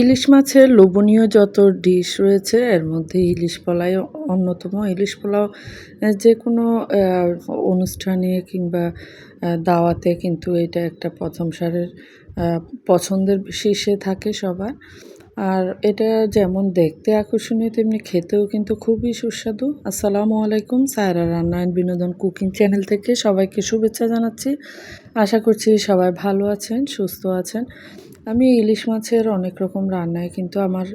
ইলিশ মাছের লোভনীয় যত ডিশ রয়েছে, এর মধ্যে ইলিশ পোলাই অন্যতম। ইলিশ পোলাও যে কোনো অনুষ্ঠানে কিংবা দাওয়াতে কিন্তু এটা একটা প্রথম সারের পছন্দের শীর্ষে থাকে সবার। আর এটা যেমন দেখতে আকর্ষণীয়, তেমনি খেতেও কিন্তু খুবই সুস্বাদু। আসসালামু আলাইকুম, সায়রা রান্না অ্যান্ড বিনোদন কুকিং চ্যানেল থেকে সবাইকে শুভেচ্ছা জানাচ্ছি। আশা করছি সবাই ভালো আছেন, সুস্থ আছেন। আমি ইলিশ মাছের অনেক রকম রান্নায় কিন্তু আমার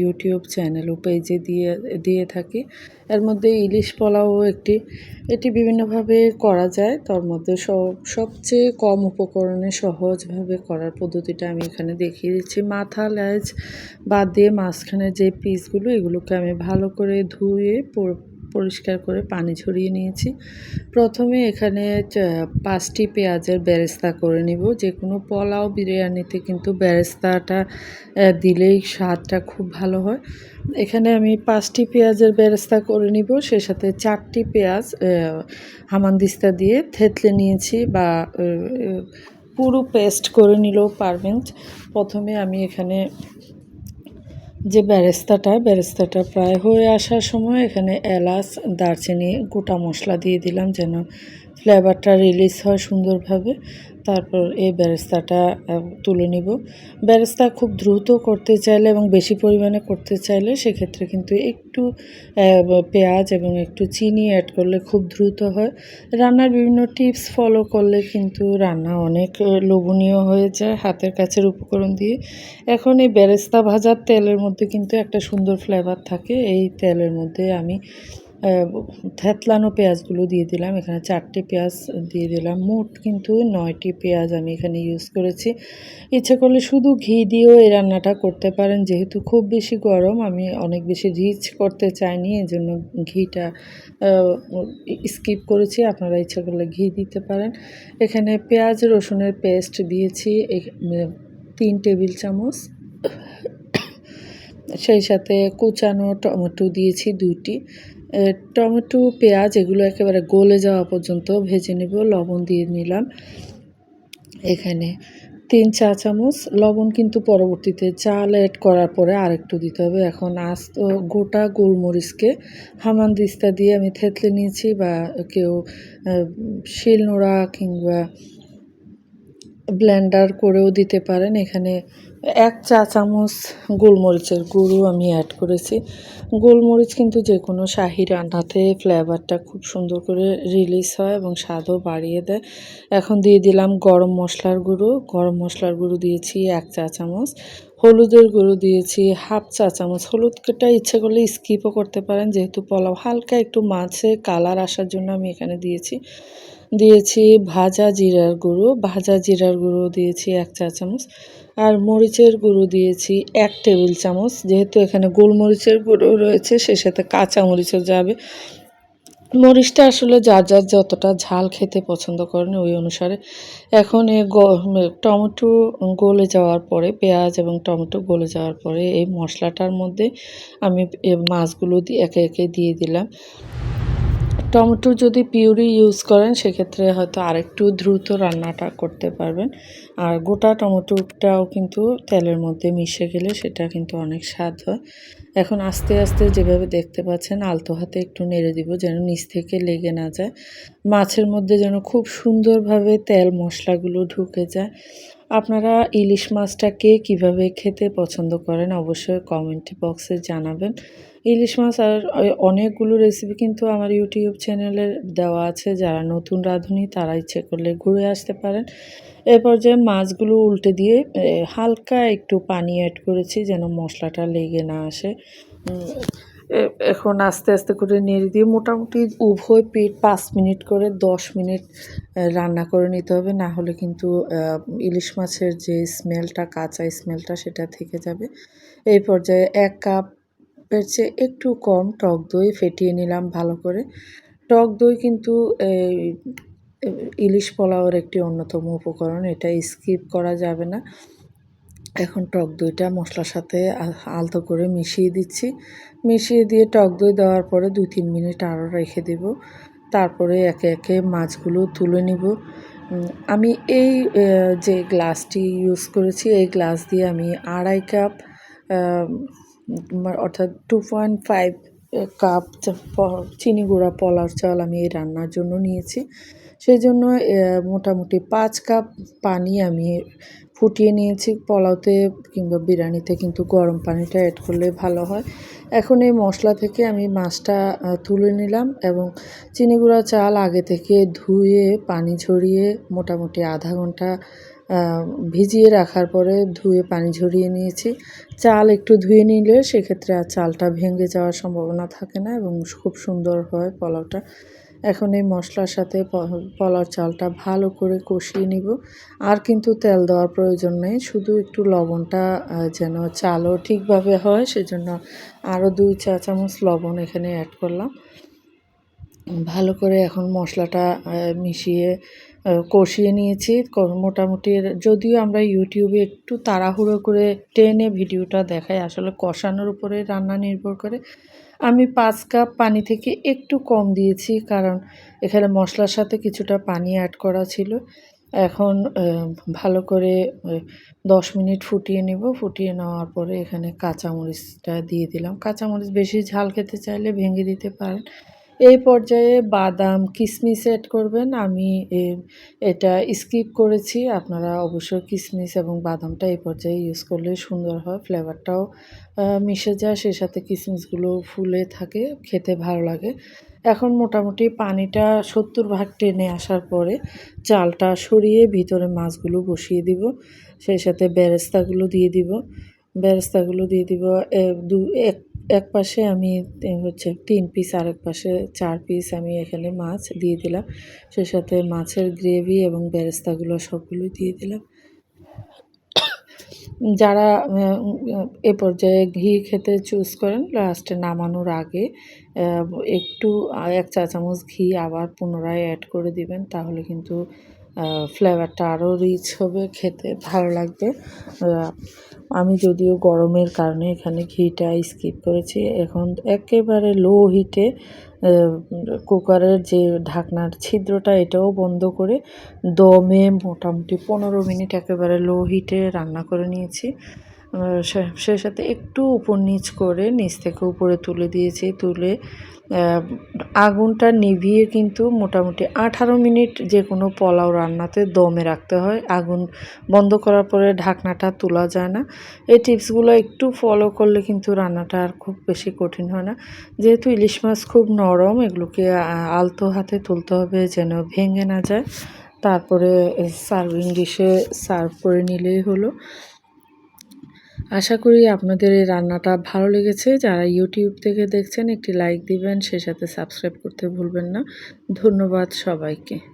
ইউটিউব চ্যানেল ও পেজে দিয়ে দিয়ে থাকি। এর মধ্যে ইলিশ পোলাও একটি, এটি বিভিন্নভাবে করা যায়। তার মধ্যে সব, সবচেয়ে কম উপকরণে সহজভাবে করার পদ্ধতিটা আমি এখানে দেখিয়ে দিচ্ছি। মাথা, লেজ বাদ দিয়ে মাঝখানে যে পিসগুলো এগুলোকে আমি ভালো করে ধুয়ে পরিষ্কার করে পানি ঝরিয়ে নিয়েছি। প্রথমে এখানে পাঁচটি পেঁয়াজের বেরেস্তা করে নিব। যে কোনো পোলাও বিরিয়ানিতে কিন্তু বেরেস্তাটা আহ, দিলেই স্বাদটা খুব ভালো হয়। এখানে আমি পাঁচটি পেঁয়াজের বেরেস্তা করে নিব। সে সাথে চারটি পেঁয়াজ হামানদিস্তা দিয়ে থেতলে নিয়েছি বা পুরো পেস্ট করে নিলেও পারবেন। প্রথমে আমি এখানে যে ব্যারেস্তাটা ব্যারেস্তাটা প্রায় হয়ে আসার সময় এখানে এলাচ, দারচিনি, গোটা মশলা দিয়ে দিলাম যেন ফ্লেভারটা রিলিজ হয় সুন্দরভাবে। তারপর এই ব্যারেস্তাটা তুলে নিব। ব্যারেস্তা খুব দ্রুত করতে চাইলে এবং বেশি পরিমাণে করতে চাইলে সেক্ষেত্রে কিন্তু একটু পেঁয়াজ এবং একটু চিনি অ্যাড করলে খুব দ্রুত হয়। রান্নার বিভিন্ন টিপস ফলো করলে কিন্তু রান্না অনেক লোভনীয় হয়ে যায় হাতের কাছের উপকরণ দিয়ে। এখন এই ব্যারেস্তা ভাজার তেলের মধ্যে কিন্তু একটা সুন্দর ফ্লেভার থাকে। এই তেলের মধ্যে আমি থেতলানো পেঁয়াজগুলো দিয়ে দিলাম। এখানে চারটে পেঁয়াজ দিয়ে দিলাম। মোট কিন্তু নয়টি পেঁয়াজ আমি এখানে ইউজ করেছি। ইচ্ছে করলে শুধু ঘি দিয়েও এই রান্নাটা করতে পারেন। যেহেতু খুব বেশি গরম আমি অনেক বেশি রিচ করতে চাইনি এই জন্য ঘিটা স্কিপ করেছি। আপনারা ইচ্ছে করলে ঘি দিতে পারেন। এখানে পেঁয়াজ রসুনের পেস্ট দিয়েছি। তিন টেবিল চামচ। সেই সাথে কুচানো টমেটো দিয়েছি দুইটি। এ, টমেটো, পেঁয়াজ এগুলো একেবারে গলে যাওয়া পর্যন্ত ভেজে নেব, লবণ দিয়ে নিলাম এখানে। তিন চা চামচ, লবণ কিন্তু পরবর্তীতে চাল অ্যাড করার পরে আরেকটু দিতে হবে। এখন আস্ত গোটা গোলমরিচকে হামানদিস্তা দিয়ে আমি থেতলে নিয়েছি বা কেউ শিলনোড়া কিংবা ব্লেন্ডার করেও দিতে পারেন। এখানে এক চা চামচ গোলমরিচের গুঁড়ো আমি অ্যাড করেছি। গোলমরিচ কিন্তু যে কোনো শাহি রান্নাতে ফ্লেভারটা খুব সুন্দর করে রিলিজ হয় এবং স্বাদও বাড়িয়ে দেয়। এখন দিয়ে দিলাম গরম মশলার গুঁড়ো। গরম মশলার গুঁড়ো দিয়েছি এক চা চামচ। হলুদের গুঁড়ো দিয়েছি হাফ চা চামচ। হলুদটা ইচ্ছে করলে স্কিপও করতে পারেন। যেহেতু পোলাও হালকা একটু মাছে কালার আসার জন্য আমি এখানে দিয়েছি। দিয়েছি ভাজা জিরার গুঁড়ো। ভাজা জিরার গুঁড়ো দিয়েছি এক চা চামচ। আর মরিচের গুঁড়ো দিয়েছি এক টেবিল চামচ। যেহেতু এখানে গোলমরিচের গুঁড়ো রয়েছে, সে সাথে কাঁচা মরিচও যাবে। মরিচটা আসলে যার যার যতটা ঝাল খেতে পছন্দ করেন ওই অনুসারে। এখন এ টমেটো গলে যাওয়ার পরে, পেঁয়াজ এবং টমেটো গলে যাওয়ার পরে এই মশলাটার মধ্যে আমি মাছগুলো দিয়ে একে একে দিয়ে দিলাম। টমেটো যদি পিউরি ইউজ করেন, সেক্ষেত্রে হয়তো আরেকটু দ্রুত রান্নাটা করতে পারবেন। আর গোটা টমেটোটাও কিন্তু তেলের মধ্যে মিশে গেলে সেটা কিন্তু অনেক স্বাদ হয়। এখন আস্তে আস্তে যেভাবে দেখতে পাচ্ছেন, আলতো হাতে একটু নেড়ে দিব যেন নিচ থেকে লেগে না যায়। মাছের মধ্যে যেন খুব সুন্দরভাবে তেল মশলাগুলো ঢুকে যায়। আপনারা ইলিশ মাছটাকে কীভাবে খেতে পছন্দ করেন, অবশ্যই কমেন্ট বক্সে জানাবেন। ইলিশ মাছ আর অনেকগুলো রেসিপি কিন্তু আমার ইউটিউব চ্যানেলে দেওয়া আছে। যারা নতুন রাঁধুনি, তারা ইচ্ছে করলে ঘুরে আসতে পারেন। এ পর্যায়ে মাছগুলো উল্টে দিয়ে হালকা একটু পানি অ্যাড করেছি যেন মশলাটা লেগে না আসে। এখন আস্তে আস্তে করে নেড়ে দিয়ে মোটামুটি উভয় পিঠ পাঁচ মিনিট করে দশ মিনিট রান্না করে নিতে হবে। না হলে কিন্তু ইলিশ মাছের যে স্মেলটা কাঁচা স্মেলটা সেটা থেকে যাবে। এই পর্যায়ে এক কাপ এর চেয়ে একটু কম টক দই ফেটিয়ে নিলাম ভালো করে। টক দই কিন্তু এই, ইলিশ পোলাওয়ের একটি অন্যতম উপকরণ এটা স্কিপ করা যাবে না। এখন টক দইটা মশলার সাথে আলতো করে মিশিয়ে দিচ্ছি। মিশিয়ে দিয়ে টক দই দেওয়ার পরে দুই তিন মিনিট আরও রেখে দেব। তারপরে একে একে মাছগুলো তুলে নিব। আমি এই যে গ্লাসটি ইউজ করেছি এই গ্লাস দিয়ে আমি আড়াই কাপ অর্থাৎ টু পয়েন্ট ফাইভ কাপ চিনি গুঁড়া পলার চাল আমি এই রান্নার জন্য নিয়েছি। সেই জন্য মোটামুটি পাঁচ কাপ পানি আমি ফুটিয়ে নিয়েছি পোলাওতে কিংবা বিরিয়ানিতে, কিন্তু গরম পানিটা অ্যাড করলে ভালো হয়। এখন এই মশলা থেকে আমি মাছটা তুলে নিলাম এবং চিনি গুঁড়া চাল আগে থেকে ধুয়ে, পানি ঝরিয়ে মোটামুটি আধা ঘণ্টা ভিজিয়ে রাখার পরে ধুয়ে পানি ঝরিয়ে নিয়েছি। চাল একটু ধুয়ে নিলে সেক্ষেত্রে আর চালটা ভেঙে যাওয়ার সম্ভাবনা থাকে না এবং খুব সুন্দর হয় পোলাওটা। এখন এই মশলার সাথে প- পোলাও চালটা ভালো করে কষিয়ে নিব। আর কিন্তু তেল দেওয়ার প্রয়োজন নেই, শুধু একটু লবণটা যেন চালও ঠিকভাবে হয়, সেজন্য আরও দুই চা চামচ লবণ এখানে অ্যাড করলাম। ভালো করে এখন মশলাটা মিশিয়ে কষিয়ে নিয়েছি। মোটামুটি যদিও আমরা ইউটিউবে একটু তাড়াহুড়ো করে টেনে ভিডিওটা দেখাই, আসলে কষানোর উপরে রান্না নির্ভর করে। আমি পাঁচ কাপ পানি থেকে একটু কম দিয়েছি, কারণ এখানে মশলার সাথে কিছুটা পানি অ্যাড করা ছিল। এখন ভালো করে দশ মিনিট ফুটিয়ে নেব। ফুটিয়ে নেওয়ার পরে এখানে কাঁচামরিচটা দিয়ে দিলাম। কাঁচামরিচ বেশি ঝাল খেতে চাইলে ভেঙে দিতে পারেন। এই পর্যায়ে বাদাম কিশমিশ অ্যাড করবেন। আমি এটা স্কিপ করেছি। আপনারা অবশ্যই কিশমিশ এবং বাদামটা এই পর্যায়ে ইউজ করলে সুন্দর হয় ফ্লেভারটাও মিশে যায়, সেই সাথে কিশমিশগুলো ফুলে থাকে, খেতে ভালো লাগে। এখন মোটামুটি পানিটা সত্তর ভাগ টেনে আসার পরে চালটা সরিয়ে ভিতরে মাছগুলো বসিয়ে দিব, সেই সাথে বেরেস্তাগুলো দিয়ে দিব। বেরেস্তাগুলো দিয়ে দিব। দু, এক এক পাশে আমি হচ্ছে তিন পিস আর এক পাশে চার পিস আমি এখানে মাছ দিয়ে দিলাম। সেই সাথে মাছের গ্রেভি এবং বেরেস্তাগুলো সবগুলো দিয়ে দিলাম। যারা, এ পর্যায়ে ঘি খেতে চুজ করেন লাস্টে নামানোর আগে একটু, এক চা চামচ ঘি আবার পুনরায় অ্যাড করে দিবেন, তাহলে কিন্তু ফ্লেভারটা আরও রিচ হবে, খেতে ভালো লাগবে। আমি যদিও গরমের কারণে এখানে ঘিটা স্কিপ করেছি, এখন একেবারে লো হিটে কুকারের যে ঢাকনার ছিদ্রটা, এটাও বন্ধ করে দমে মোটামুটি পনেরো মিনিট একেবারে লো হিটে রান্না করে নিয়েছি। সে- সাথে একটু উপর নিচ করে, নিচ থেকে উপরে তুলে দিয়েছি, তুলে আগুনটা নিভিয়ে কিন্তু মোটামুটি আঠারো মিনিট যে কোনো পোলাও রান্নাতে দমে রাখতে হয়। আগুন বন্ধ করার পরে ঢাকনাটা তোলা যায় না। এই টিপসগুলো একটু ফলো করলে কিন্তু রান্নাটা আর খুব বেশি কঠিন হয় না। যেহেতু ইলিশ মাছ খুব নরম, এগুলোকে আলতো হাতে তুলতে হবে যেন ভেঙে না যায়। তারপরে সার্ভিং ডিশে সার্ভ করে নিলেই হলো। আশা করি আপনাদের এই রান্নাটা ভালো লেগেছে। যারা ইউটিউব থেকে দেখছেন, একটি লাইক দিবেন, সে সাথে সাবস্ক্রাইব করতে ভুলবেন না। ধন্যবাদ সবাইকে।